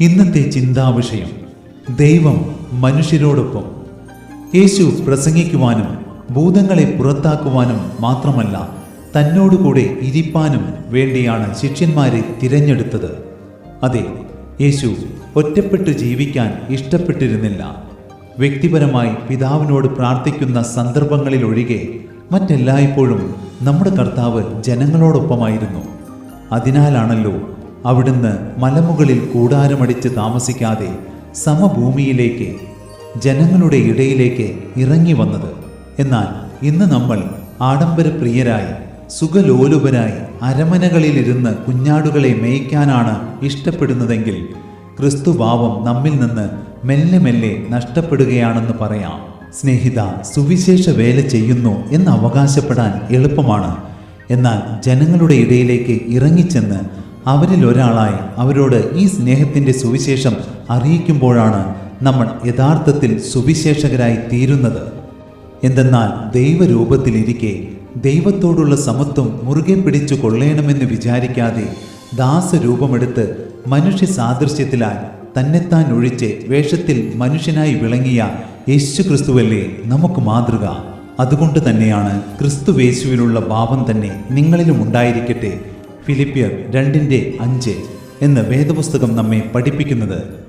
ഇന്നത്തെ ചിന്താവിഷയം ദൈവം മനുഷ്യരോടൊപ്പം. യേശു പ്രസംഗിക്കുവാനും ഭൂതങ്ങളെ പുറത്താക്കുവാനും മാത്രമല്ല തന്നോടുകൂടെ ഇരിപ്പാനും വേണ്ടിയാണ് ശിഷ്യന്മാരെ തിരഞ്ഞെടുത്തത്. അതെ യേശു ഒറ്റപ്പെട്ട് ജീവിക്കാൻ ഇഷ്ടപ്പെട്ടിരുന്നില്ല. വ്യക്തിപരമായി പിതാവിനോട് പ്രാർത്ഥിക്കുന്ന സന്ദർഭങ്ങളിലൊഴികെ മറ്റെല്ലായ്പ്പോഴും നമ്മുടെ കർത്താവ് ജനങ്ങളോടൊപ്പമായിരുന്നു. അതിനാലാണല്ലോ അവിടുന്ന് മലമുകളിൽ കൂടാരമടിച്ച് താമസിക്കാതെ സമഭൂമിയിലേക്ക് ജനങ്ങളുടെ ഇടയിലേക്ക് ഇറങ്ങി വന്നത്. എന്നാൽ ഇന്ന് നമ്മൾ ആഡംബരപ്രിയരായി സുഖലോലുപരായി അരമനകളിലിരുന്ന് കുഞ്ഞാടുകളെ മേയ്ക്കാനാണ് ഇഷ്ടപ്പെടുന്നതെങ്കിൽ ക്രിസ്തുഭാവം നമ്മിൽ നിന്ന് മെല്ലെ മെല്ലെ നഷ്ടപ്പെടുകയാണെന്ന് പറയാം. സ്നേഹിത സുവിശേഷ വേല ചെയ്യുന്നു എന്ന് അവകാശപ്പെടാൻ എളുപ്പമാണ്. എന്നാൽ ജനങ്ങളുടെ ഇടയിലേക്ക് ഇറങ്ങിച്ചെന്ന് അവരിൽ ഒരാളായി അവരോട് ഈ സ്നേഹത്തിന്റെ സുവിശേഷം അറിയിക്കുമ്പോഴാണ് നമ്മൾ യഥാർത്ഥത്തിൽ സുവിശേഷകരായി തീരുന്നത്. എന്തെന്നാൽ ദൈവരൂപത്തിലിരിക്കെ ദൈവത്തോടുള്ള സമത്വം മുറുകെ പിടിച്ചു കൊള്ളേണമെന്ന് വിചാരിക്കാതെ ദാസരൂപമെടുത്ത് മനുഷ്യ സാദൃശ്യത്തിലായി തന്നെത്താൻ ഒഴിച്ച് വേഷത്തിൽ മനുഷ്യനായി വിളങ്ങിയ യേശു ക്രിസ്തുവല്ലേ നമുക്ക് മാതൃക? അതുകൊണ്ട് തന്നെയാണ് ക്രിസ്തുവേശുവിലുള്ള ഭാവം തന്നെ നിങ്ങളിലും ഉണ്ടായിരിക്കട്ടെ. ഫിലിപ്പിയർ രണ്ടിന്റെ അഞ്ച് എന്ന് വേദപുസ്തകം നമ്മെ പഠിപ്പിക്കുന്നത്